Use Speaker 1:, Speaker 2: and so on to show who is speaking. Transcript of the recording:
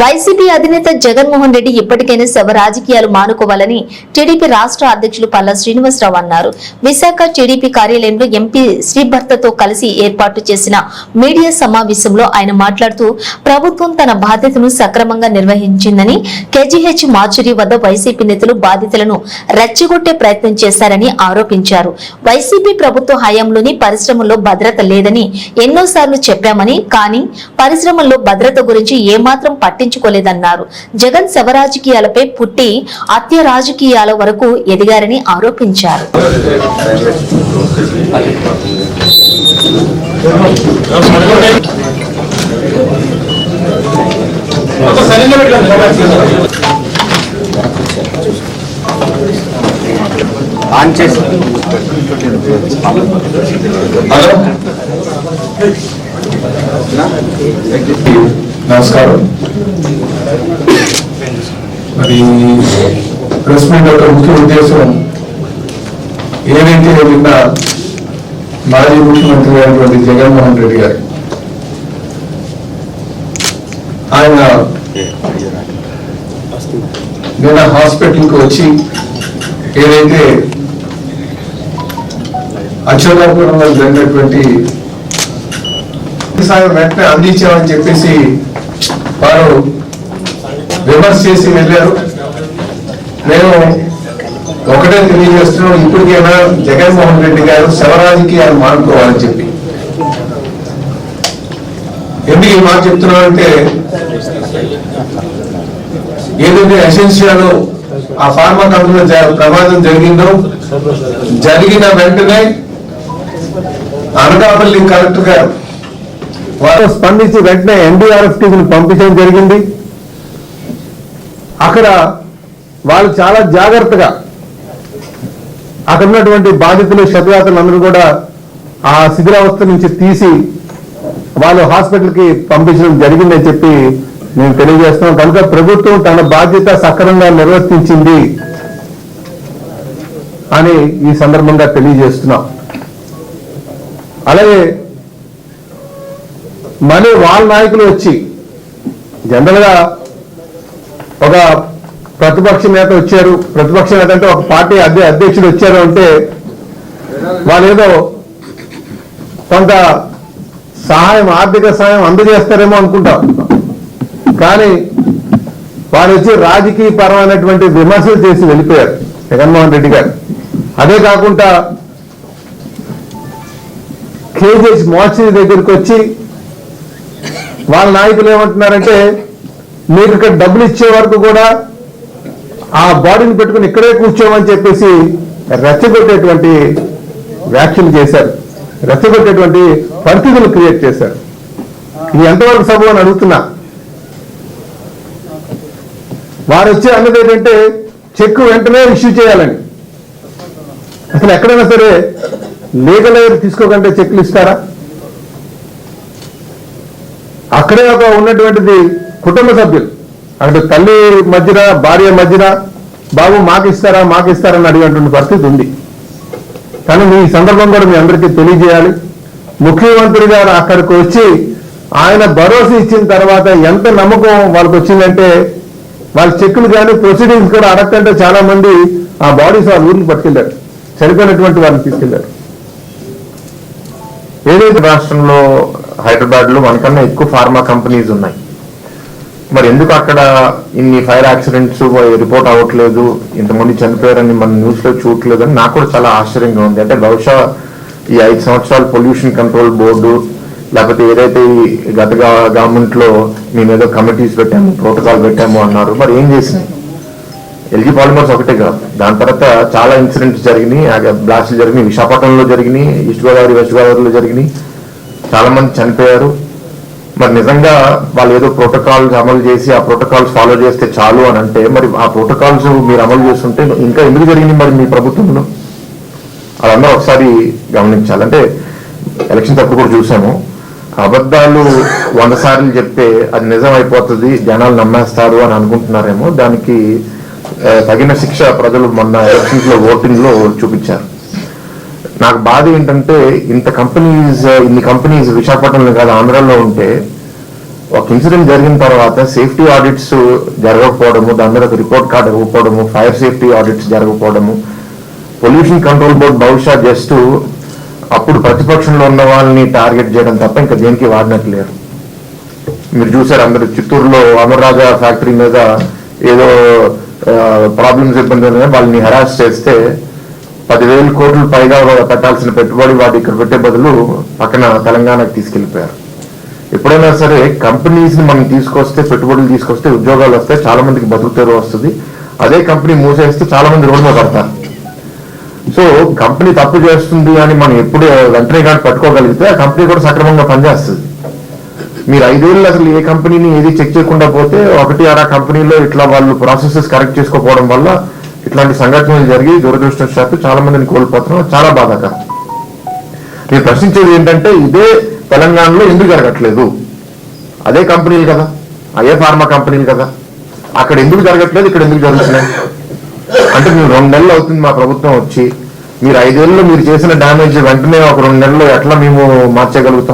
Speaker 1: YCP అధినేత జగన్మోహన్ రెడ్డి ఇప్పటికైనా శవ రాజకీయాలు మానుకోవాలని టీడీపీ రాష్ట్ర అధ్యక్షులు పల్లా శ్రీనివాసరావు అన్నారు. విశాఖ టీడీపీ కార్యాలయంలో ఎంపీ శ్రీభర్తతో కలిసి ఏర్పాటు చేసిన మీడియా సమావేశంలో ఆయన మాట్లాడుతూ ప్రభుత్వం తన బాధ్యతను సక్రమంగా నిర్వహించిందని కేజీహెచ్ మార్చురీ వద్ద వైసీపీ నేతలు బాధితులను రెచ్చగొట్టే ప్రయత్నం చేశారని ఆరోపించారు. వైసీపీ ప్రభుత్వ హయాంలోని పరిశ్రమల్లో భద్రత లేదని ఎన్నోసార్లు చెప్పామని కానీ పరిశ్రమల్లో భద్రత గురించి ఏమాత్రం పట్టించుకోలేదన్నారు. జగన్ శవ రాజకీయాలపై పుట్టి హత్య రాజకీయాల వరకు ఎదిగారని ఆరోపించారు.
Speaker 2: ఆన్ చేసి.
Speaker 3: నమస్కారం. మరి ప్రెస్ మీట్ యొక్క ముఖ్య ఉద్దేశం ఏదైతే నిన్న మాజీ ముఖ్యమంత్రి అయినటువంటి జగన్మోహన్ రెడ్డి గారు? ఆయన నిన్న హాస్పిటల్కి వచ్చి ఏదైతే అక్షరాపురంలో జరిగినటువంటి సాయం వెంటనే అందించామని చెప్పేసి వారు విమర్శ చేసి వెళ్ళారు. మేము ఒకటే తెలియజేస్తున్నాం ఇప్పటికైనా జగన్మోహన్ రెడ్డి గారు శవరాజకీయాలు మానుకోవాలని చెప్పి. ఎందుకు ఈ మాట చెప్తున్నామంటే ఏదైతే ఎసెన్షియాలో ఆ ఫార్మా కంపెనీలో ప్రమాదం జరిగిందో జరిగిన వెంటనే అనకాపల్లి కలెక్టర్ గారు వారు స్పందించి వెంటనే ఎన్డీఆర్ఎఫ్ టీంని పంపించడం జరిగింది. అక్కడ వాళ్ళు చాలా జాగ్రత్తగా అక్కడ ఉన్నటువంటి బాధితులు క్షతగాతులందరూ కూడా ఆ శిథిరావస్థ నుంచి తీసి వాళ్ళు హాస్పిటల్కి పంపించడం జరిగిందని చెప్పి నేను తెలియజేస్తున్నాం కనుక ప్రభుత్వం తన బాధ్యత సక్రమంగా నిర్వర్తించింది అని ఈ సందర్భంగా తెలియజేస్తున్నాం. అలాగే మళ్ళీ వాళ్ళ నాయకులు వచ్చి జనరల్గా ఒక ప్రతిపక్ష నేత వచ్చారు. ప్రతిపక్ష నేత అంటే ఒక పార్టీ అధ్య అధ్యక్షుడు వచ్చారు అంటే వాళ్ళు ఏదో కొంత సహాయం ఆర్థిక సహాయం అందజేస్తారేమో అనుకుంటాం. కానీ వారు వచ్చి రాజకీయ పరమైనటువంటి విమర్శలు చేసి వెళ్ళిపోయారు జగన్మోహన్ రెడ్డి గారు. అదే కాకుండా కేజీహెచ్ మోర్చరీ దగ్గరికి వచ్చి వాళ్ళ నాయకులు ఏమంటున్నారంటే మీరు ఇక్కడ డబ్బులు ఇచ్చే వరకు కూడా ఆ బాడీని పెట్టుకుని ఇక్కడే కూర్చోమని చెప్పేసి రెచ్చగొట్టేటువంటి వ్యాఖ్యలు చేశారు. రెచ్చగొట్టేటువంటి పరిస్థితులు క్రియేట్ చేశారు. ఇది ఎంతవరకు సభ అని అడుగుతున్నా. వారు వచ్చే అన్నది ఏంటంటే చెక్ వెంటనే ఇష్యూ చేయాలని. అసలు ఎక్కడైనా సరే లీగల్ ఎయిర్ తీసుకోకంటే చెక్లు ఇస్తారా? అక్కడే ఒక ఉన్నటువంటిది కుటుంబ సభ్యులు. అక్కడ తల్లి మధ్యన భార్య మధ్యన బాబు మాకు ఇస్తారా మాకు ఇస్తారని అడిగినటువంటి పరిస్థితి ఉంది. కానీ మీ సందర్భం కూడా మీ అందరికీ తెలియజేయాలి. ముఖ్యమంత్రి గారు అక్కడికి వచ్చి ఆయన భరోసా ఇచ్చిన తర్వాత ఎంత నమ్మకం వాళ్ళకి వచ్చిందంటే వాళ్ళ చెక్కులు కానీ ప్రొసీడింగ్స్ కూడా అడగంటే చాలా మంది ఆ బాడీస్ వాళ్ళ ఊరికి పట్టుకెళ్ళారు. చనిపోయినటువంటి వాళ్ళని తీసుకెళ్ళారు
Speaker 4: ఏదైతే రాష్ట్రంలో హైదరాబాద్లో మనకన్నా ఎక్కువ ఫార్మా కంపెనీస్ ఉన్నాయి. మరి ఎందుకు అక్కడ ఇన్ని ఫైర్ యాక్సిడెంట్స్ రిపోర్ట్ అవ్వట్లేదు? ఇంతమంది చనిపోయారని మన న్యూస్లో చూడట్లేదు అని నాకు కూడా చాలా ఆశ్చర్యంగా ఉంది. అంటే బహుశా ఈ ఐదు సంవత్సరాలు పొల్యూషన్ కంట్రోల్ బోర్డు లేకపోతే ఏదైతే ఈ గత గవర్నమెంట్లో మేము ఏదో కమిటీస్ పెట్టాము ప్రోటోకాల్ పెట్టాము అన్నారు. మరి ఏం చేసింది ఎల్జీ పాలిమర్స్ ఒకటే కాదు. దాని తర్వాత చాలా ఇన్సిడెంట్స్ జరిగినాయి. బ్లాస్ట్లు జరిగినాయి. విశాఖపట్నంలో జరిగినాయి. ఈస్ట్ గోదావరి వెస్ట్ గోదావరిలో జరిగినాయి. చాలా మంది చనిపోయారు. మరి నిజంగా వాళ్ళు ఏదో ప్రోటోకాల్స్ అమలు చేసి ఆ ప్రోటోకాల్స్ ఫాలో చేస్తే చాలు అని అంటే మరి ఆ ప్రోటోకాల్స్ మీరు అమలు చేస్తుంటే ఇంకా ఎందుకు జరిగింది మరి మీ ప్రభుత్వంలో అదందరూ ఒకసారి గమనించాలి. అంటే ఎలక్షన్ తప్పుడు కూడా చూసాము. అబద్ధాలు వంద సార్లు చెప్తే అది నిజం అయిపోతుంది జనాలు నమ్మేస్తారు అని అనుకుంటున్నారేమో. దానికి తగిన శిక్ష ప్రజలు మొన్న ఎలక్షన్స్లో ఓటింగ్లో చూపించారు. నాకు బాధ ఏంటంటే ఇంత కంపెనీస్ ఇన్ని కంపెనీస్ విశాఖపట్నంలో కాదు ఆంధ్రాలో ఉంటే ఒక ఇన్సిడెంట్ జరిగిన తర్వాత సేఫ్టీ ఆడిట్స్ జరగకపోవడము దాని మీద ఒక రిపోర్ట్ కార్డ్ ఇవ్వకపోవడము ఫైర్ సేఫ్టీ ఆడిట్స్ జరగకపోవడము పొల్యూషన్ కంట్రోల్ బోర్డ్ బహుశా జస్ట్ అప్పుడు ప్రతిపక్షంలో ఉన్న వాళ్ళని టార్గెట్ చేయడం తప్ప ఇంకా దేనికి వాడినట్లేరు. మీరు చూసారు అందరు చిత్తూరులో అమర్రాజా ఫ్యాక్టరీ మీద ఏదో ప్రాబ్లమ్స్ ఇబ్బంది వాళ్ళని హెరాస్ చేస్తే పదివేల కోట్లు పైగా పెట్టాల్సిన పెట్టుబడి వాటి ఇక్కడ పెట్టే బదులు పక్కన తెలంగాణకు తీసుకెళ్ళిపోయారు ఎప్పుడైనా సరే కంపెనీస్ని మనం తీసుకొస్తే పెట్టుబడులు తీసుకొస్తే ఉద్యోగాలు వస్తే చాలా మందికి బతుకు వస్తుంది. అదే కంపెనీ మూసేస్తే చాలా మంది రోడ్డు పడతారు. సో కంపెనీ తప్పు చేస్తుంది అని మనం ఎప్పుడు వెంటనే కానీ పట్టుకోగలిగితే ఆ కంపెనీ కూడా సక్రమంగా పనిచేస్తుంది. మీరు ఐదేళ్ళు అసలు ఏ కంపెనీని ఏది చెక్ చేయకుండా పోతే ఒకటి అరా కంపెనీలో ఇట్లా వాళ్ళు ప్రాసెసెస్ కరెక్ట్ చేసుకోకపోవడం వల్ల ఇట్లాంటి సంఘటనలు జరిగి దురదృష్టవశాత్తు చాలా మందిని కోల్పోతున్నాం. చాలా బాధాకరం. మీరు ప్రశ్నించేది ఏంటంటే ఇదే తెలంగాణలో ఎందుకు జరగట్లేదు? అదే కంపెనీలు కదా? అదే ఫార్మా కంపెనీలు కదా? అక్కడ ఎందుకు జరగట్లేదు? ఇక్కడ ఎందుకు జరుగుతున్నాయి? అంటే మీరు రెండు నెలలు అవుతుంది మా ప్రభుత్వం వచ్చి. మీరు ఐదేళ్ళు మీరు చేసిన డ్యామేజ్ వెంటనే ఒక రెండు నెలల్లో ఎట్లా మేము మార్చగలుగుతాం?